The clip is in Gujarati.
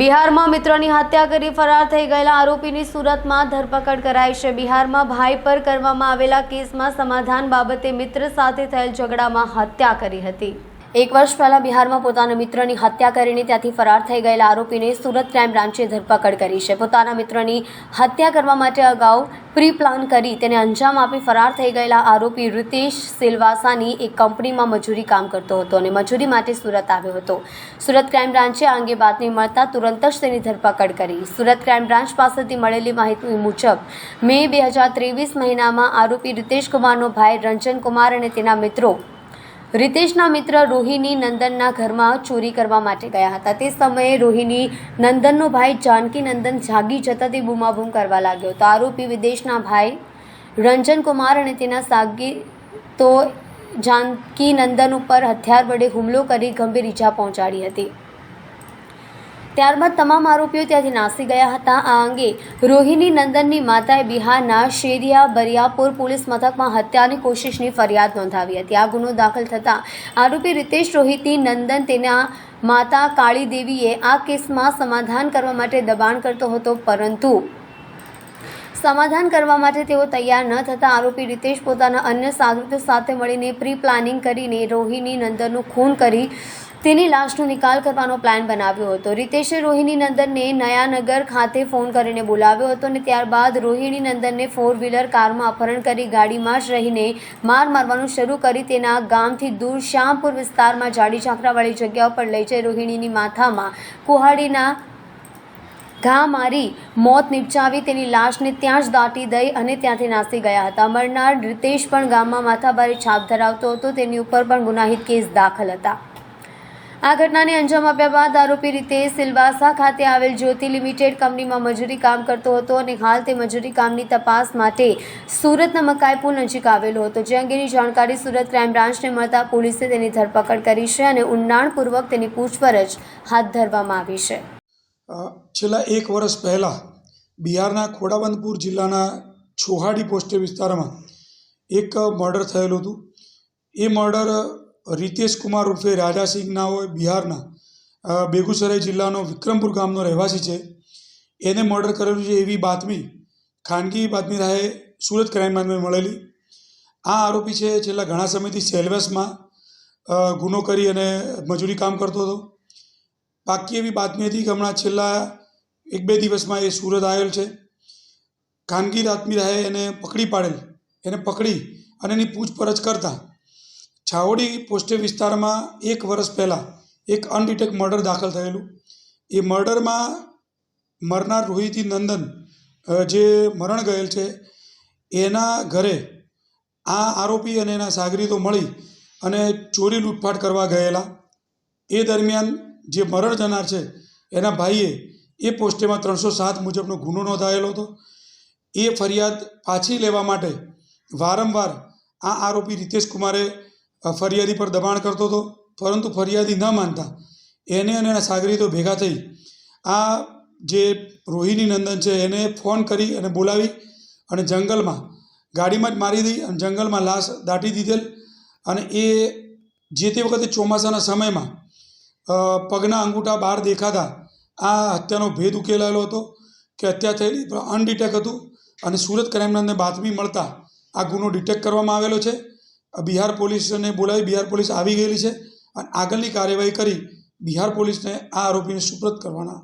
બિહારમાં મિત્રોની હત્યા કરી ફરાર થઈ ગયેલા આરોપીની સુરતમાં ધરપકડ કરાઈ છે. બિહારમાં ભાઈ પર કરવામાં આવેલા કેસમાં સમાધાન બાબતે મિત્ર સાથે થયેલ ઝઘડામાં હત્યા કરી હતી. એક વર્ષ પહેલા બિહારમાં પોતાના મિત્રની હત્યા કરીને ત્યાંથી ફરાર થઈ ગયેલા આરોપીને સુરત ક્રાઇમ બ્રાન્ચે ધરપકડ કરી છે. પોતાના મિત્રની હત્યા કરવા માટે અગાઉ પ્રી પ્લાન કરી તેને અંજામ આપી ફરાર થઈ ગયેલા આરોપી રિતેશ સિલવાસાની એક કંપનીમાં મજૂરી કામ કરતો હતો અને મજૂરી માટે સુરત આવ્યો હતો. સુરત ક્રાઇમ બ્રાન્ચે આ અંગે બાતમી મળતા તુરંત જ તેની ધરપકડ કરી. સુરત ક્રાઇમ બ્રાન્ચ પાસેથી મળેલી માહિતી મુજબ, મે બે હજાર ત્રેવીસ મહિનામાં આરોપી રિતેશ કુમારનો ભાઈ રંજન કુમાર અને તેના મિત્રો રીતેશના મિત્ર રોહિણી નંદનના ઘરમાં ચોરી કરવા માટે ગયા હતા. તે સમયે રોહિણી નંદનનો ભાઈ જાનકી નંદન જાગી જતા તે બૂમાબૂમ કરવા લાગ્યો તો આરોપી વિદેશના ભાઈ રંજન કુમાર અને તેના સાગી તો જાનકી નંદન ઉપર હથિયાર વડે હુમલો કરી ગંભીર ઈજા પહોંચાડી હતી. ત્યારબાદ તમામ આરોપીઓ ત્યાંથી નાસી ગયા હતા. આ અંગે રોહિણી નંદનની માતાએ બિહારના શેરિયા બરિયાપુર પોલીસ મથકમાં હત્યાની કોશિશની ફરિયાદ નોંધાવી હતી. આ ગુનો દાખલ થતાં આરોપી રિતેશ રોહિતની નંદન તેના માતા કાળી દેવીએ આ કેસમાં સમાધાન કરવા માટે દબાણ કરતો હતો, પરંતુ સમાધાન કરવા માટે તેઓ તૈયાર ન થતાં આરોપી રિતેશ પોતાના અન્ય સાગરીતો સાથે મળીને પ્રી પ્લાનિંગ કરીને રોહિણી નંદનનું ખૂન કરી તેની લાશનો નિકાલ કરવાનો પ્લાન બનાવ્યો હતો. રીતેશે રોહિણી નંદનને નયાનગર ખાતે ફોન કરીને બોલાવ્યો હતો અને ત્યારબાદ રોહિણી નંદનને ફોર વ્હીલર કારમાં અપહરણ કરી ગાડીમાં જ રહીને માર મારવાનું શરૂ કરી તેના ગામથી દૂર શ્યામપુર વિસ્તારમાં જાડી ઝાંકરાવાળી જગ્યા પર લઈ જઈ રોહિણીની માથામાં કુહાડીના ઘા મારી મોત નિપજાવી તેની લાશને ત્યાં જ દાટી દઈ અને ત્યાંથી નાસી ગયા હતા. મરનાર રીતેશ પણ ગામમાં માથાભારે છાપ ધરાવતો હતો. તેની ઉપર પણ ગુનાહિત કેસ દાખલ હતા. આ ઘટનાને અંજામ આપ્યા બાદ આરોપી રીતે સિલવાસા ખાતે આવેલ જ્યોતિ લિમિટેડ કંપનીમાં મજૂરી કામ કરતો હતો અને હાલ તે મજૂરી કામની તપાસ માટે સુરતના મકાઈપુર નજીક આવેલો હતો. જે અંગેની જાણકારી સુરત ક્રાઇમ બ્રાન્ચને મળતા પોલીસે તેની ધરપકડ કરી છે અને ઊંડાણપૂર્વક તેની પૂછપરછ હાથ ધરવામાં આવી છે. છેલ્લા એક વર્ષ પહેલાં બિહારના ખોડાબંદપુર જિલ્લાના છોહાડી પોસ્ટે વિસ્તારમાં એક મર્ડર થયેલું હતું. એ મર્ડર રીતેશ કુમાર ઉર્ફે રાજાસિંહ ના હોય, બિહારના બેગુસરાય જિલ્લાનો વિક્રમપુર ગામનો રહેવાસી છે. એને મર્ડર કરેલું છે એવી બાતમી ખાનગી બાતમી રાહે સુરત ક્રાઇમ બ્રાન્ચમાં મળેલી. આ આરોપી છે, છેલ્લા ઘણા સમયથી સેલવેસમાં ગુનો કરી અને મજૂરી કામ કરતો હતો. બાકી એવી બાતમી હતી કે હમણાં છેલ્લા એક બે દિવસમાં એ સુરત આવેલ છે. ખાનગી બાતમી રાહે એને પકડી પાડેલ. એને પકડી અને એની પૂછપરછ કરતા છાવડી પોસ્ટે વિસ્તારમાં એક વર્ષ પહેલાં એક અનડિટેક મર્ડર દાખલ થયેલું. એ મર્ડરમાં મરનાર રોહિતી નંદન જે મરણ ગયેલ છે, એના ઘરે આ આરોપી અને એના સાગરીતો મળી અને ચોરી લૂંટફાટ કરવા ગયેલા. એ દરમિયાન જે મરણ જનાર છે, એના ભાઈએ એ પોસ્ટેમાં ત્રણસો સાત મુજબનો ગુનો નોંધાયેલો હતો. એ ફરિયાદ પાછી લેવા માટે વારંવાર આ આરોપી રિતેશ કુમારે ફરિયાદી પર દબાણ કરતો હતો, પરંતુ ફરિયાદી ન માનતા. એને અને એના સાગરીતો ભેગા થઈ આ જે રોહિણી નંદન છે, એને ફોન કરી અને બોલાવી અને જંગલમાં ગાડીમાં જ મારી દઈ અને જંગલમાં લાશ દાટી દીધેલ. અને એ જે તે વખતે ચોમાસાના સમયમાં પગના અંગૂઠા બહાર દેખાતા આ હત્યાનો ભેદ ઉકેલાયેલો હતો કે હત્યા થયેલી અનડિટેક હતું. અને સુરત ક્રાઇમ બ્રાન્ચને બાતમી મળતા આ ગુનો ડિટેક્ટ કરવામાં આવેલો છે. બિહાર પોલીસને બોલાવી બિહાર પોલીસ આવી ગયેલી છે અને આગળની કાર્યવાહી કરી બિહાર પોલીસને આ આરોપીને સુપ્રત કરવાના